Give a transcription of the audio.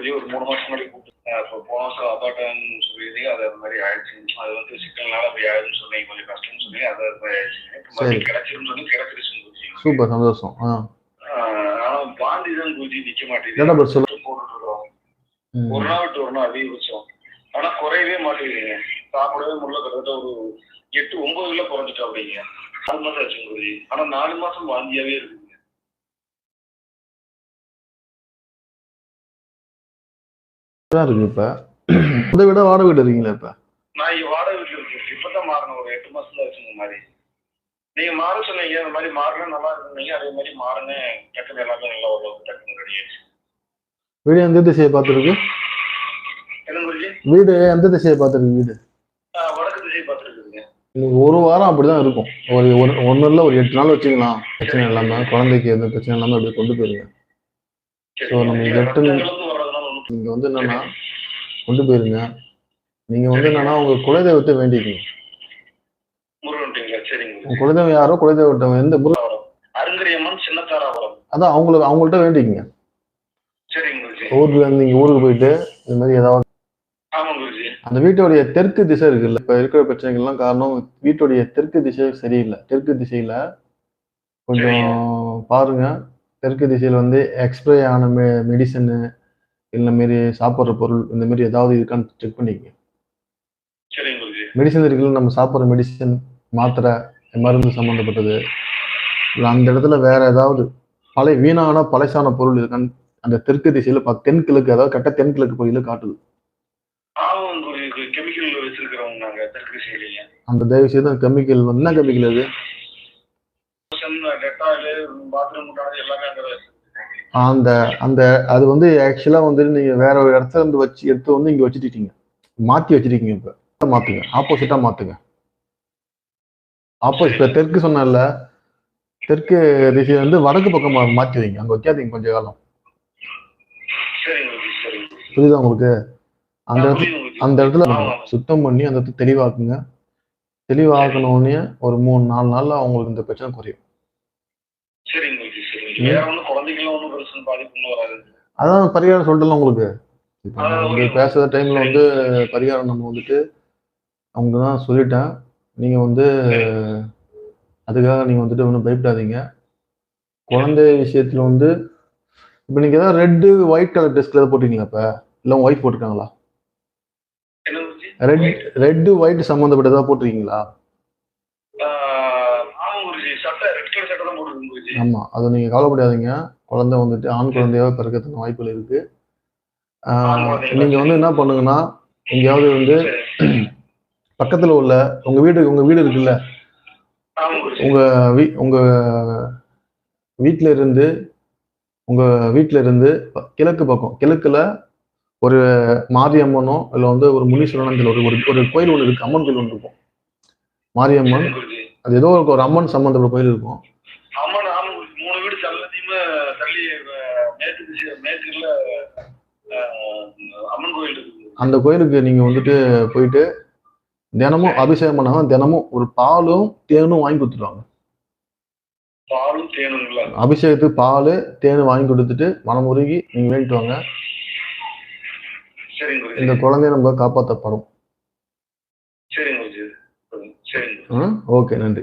குருஜி ஒரு மூணு மாசம் முன்னாடி கூப்பிட்டு அஹ் இப்போ போன வருஷம் அபார்ட்மெண்ட் சொல்லியிருந்தீங்க அது அது மாதிரி ஆயிடுச்சு. அது வந்து சிக்கல்னால அப்படி ஆயிடுச்சுன்னு சொன்னீங்க கொஞ்சம் கஷ்டம்னு சொன்னீங்க அது அது மாதிரி இப்போ மறுபடியும் கிடைச்சிருன்னு சொல்லி கிடைச்சிருச்சுன்னு குருஜி சூப்பர் சந்தோஷம். ஆனா பாந்தி தான் குருஜி நிக்க மாட்டேங்குது. போட்டுட்டு இருக்கோம் ம். ஒரு நாள் விட்டு ஒரு நாள் அதிகபட்சம் ஆனா குறையவே மாட்டேங்குதுங்க. சாப்பிடவே முடியல கிட்டத்தட்ட ஒரு எட்டு ஒன்பது கிலோ குறைஞ்சிட்டோம் அப்படிங்க. நாலு மாசம் ஆச்சு குருஜி. ஆனா நாலு மாசம் வாந்தியாவே இருக்குங்க தான் இருக்கு இப்ப இதை விட வாடகை வீடு இருக்கீங்களா இப்ப? நான் வாடகை வீட்டுல இருக்கேன். இப்பதான் மாறணும். ஒரு எட்டு மாசத்துல வச்சுங்க மாதிரி. நீங்க மாற சொன்னீங்க. அந்த மாதிரி மாறினா நல்லா இருந்தீங்க அதே மாதிரி மாறுங்க டக்குனு எல்லாமே நல்லா ஒரு டக்குனு ரெடி ஆயிடுச்சு. வீடு எந்த திசையை பார்த்துருக்கு? வீடு எந்த திசையை பார்த்துருக்கு வீடு? வடக்கு திசை பார்த்துருக்குதுங்க. ஒரு வாரம் அப்படிதான் இருக்கும். ஒரு ஒரு ஒன்னு இல்ல ஒரு எட்டு நாள் வச்சுக்கலாம். பிரச்சனை இல்லாம குழந்தைக்கு எந்த பிரச்சனை இல்லாம அப்படியே கொண்டு போயிருங்க. So, நம்ம எட்டு- நீங்க வந்து என்னன்னா கொண்டு போயிருங்க. நீங்க வந்து என்னன்னா உங்க குலதெய்வத்தை வேண்டிக்கணும். உங்க குலதெய்வம் யாரோ குலதெய்வத்தை எந்த முரு- அருங்கரியம்மன் சின்னத்தாராபுரம். அதான் அவங்களுக்கு அவங்கள்ட்ட வேண்டிக்கங்க. இருந்து நீங்க ஊருக்கு போயிட்டு இந்த மாதிரி ஏதாவது அந்த வீட்டுடைய தெற்கு திசை இருக்குல்ல இப்ப இருக்கிற பிரச்சனைகள்லாம் காரணம் வீட்டுடைய தெற்கு திசை சரியில்லை. தெற்கு திசையில கொஞ்சம் பாருங்க. தெற்கு திசையில வந்து எக்ஸ்பிரே ஆன மெடிசனு இந்த மாரி சாப்பிட்ற பொருள் இந்த மாதிரி ஏதாவது இருக்கான்னு செக் பண்ணிக்கங்க. மெடிசன் இருக்குல்ல நம்ம சாப்பிட்ற மெடிசன் மாத்திரை மருந்து சம்மந்தப்பட்டது இல்லை அந்த இடத்துல வேற ஏதாவது பழைய வீணான பழசான பொருள் இருக்கான்னு அந்த தெற்கு திசையில தென்கிழக்கு அதாவது கரெக்டாக தென்கிழக்கு பகுதியில் காட்டுது. அந்த தயவு செய்து கெமிக்கல் வந்து என்ன கெமிக்கல் அது? அந்த அந்த அது வந்து ஆக்சுவலா வந்து நீங்க வேற ஒரு இடத்துல இருந்து வச்சு எடுத்து வந்து இங்க வச்சுட்டீங்க மாத்தி வச்சிருக்கீங்க இப்ப. மாத்துங்க. ஆப்போசிட்டா மாத்துங்க. ஆப்போசிட் இப்ப தெற்கு சொன்னல தெற்கு திசை வந்து வடக்கு பக்கம் மா- மாத்தி வைங்க. அங்க வைக்காதீங்க கொஞ்ச காலம். புரியுதா உங்களுக்கு? அந்த இடத்துல. அந்த இடத்துல. சுத்தம் பண்ணி அந்த இடத்துல தெளிவாக்குங்க. தெளிவாக்கணுன்னே ஒரு மூணு நாலு நாள்ல அவங்களுக்கு இந்த பிரச்சனை குறையும். வேற ஒன்றும் குழந்தைங்களும் ஒன்றும் பெருசு பாதிப்புன்னு வராது. அதான் பரிகாரம் சொல்லிட்டேன்ல உங்களுக்கு. இப்போ வந்து. பேசுற டைம்ல வந்து பரிகாரம் நம்ம வந்துட்டு அவங்க தான் சொல்லிட்டேன். நீங்க வந்து அதுக்காக நீங்க வந்துட்டு ஒன்றும் பயப்படாதீங்க. குழந்தை விஷயத்துல வந்து இப்போ நீங்க ஏதாவது ரெட்டு ஒயிட் கலர் ஏதாவது போட்டீங்களா இப்ப? இல்லை ஒயிட் போட்டிருக்காங்களா? ரெட் ரெட்டு ஒயிட் சம்மந்தப்பட்ட ஏதாவது போட்டிருக்கீங்களா ஆஹ், ஆமா குருஜி சட்டை ரெட் கலர் சட்டை தான் போட்டுருக்கு குருஜி ஆமா. அதை நீங்க கவலைப்படாதீங்க. குழந்தை வந்துட்டு ஆண் குழந்தையாவே பிறக்கிறதுக்கு வாய்ப்புகள் இருக்கு. ஆஹ், ஆண் குழந்தைங்களா? நீங்க வந்து என்ன பண்ணுங்கன்னா எங்கேயாவது வந்து பக்கத்துல உள்ள உங்க வீடு உங்க வீடு இருக்குல்ல? ஆமா. குருஜி உங்க வீ உங்க வீட்ல இருந்து உங்க வீட்ல இருந்து கிழக்கு பக்கம் கிழக்குல ஒரு மாரியம்மனோ இல்ல வந்து ஒரு முனீஸ்வரன் இதுல ஒரு ஒரு- கோயில் ஒன்று இருக்கு அம்மன் கோயில் ஒன்று இருக்கும். மாரியம்மன். அது ஏதோ ஒரு ஒரு அம்மன் சம்பந்தப்பட்ட கோயில் இருக்கும். ஆமா குருஜி மூணு வீடு தள்ளத்தையுமே தள்ளி மேற்கு மேற்குல அம்மன் கோயில் அந்த கோயிலுக்கு நீங்க வந்துட்டு போயிட்டு தினமும் அபிஷேகம் பண்ணாங்க தினமும் ஒரு பாலும் தேனும் வாங்கி கொடுத்துருவாங்க. பாலும் தேனுங்களா அபிஷேகத்துக்கு பால் தேன் வாங்கி கொடுத்துட்டு மனமுருகி நீங்க வேண்டிட்டு வாங்க. இந்த குழந்தைய நம்ம காப்பாற்றப்படும் சரிங்க ஓகே நன்றி.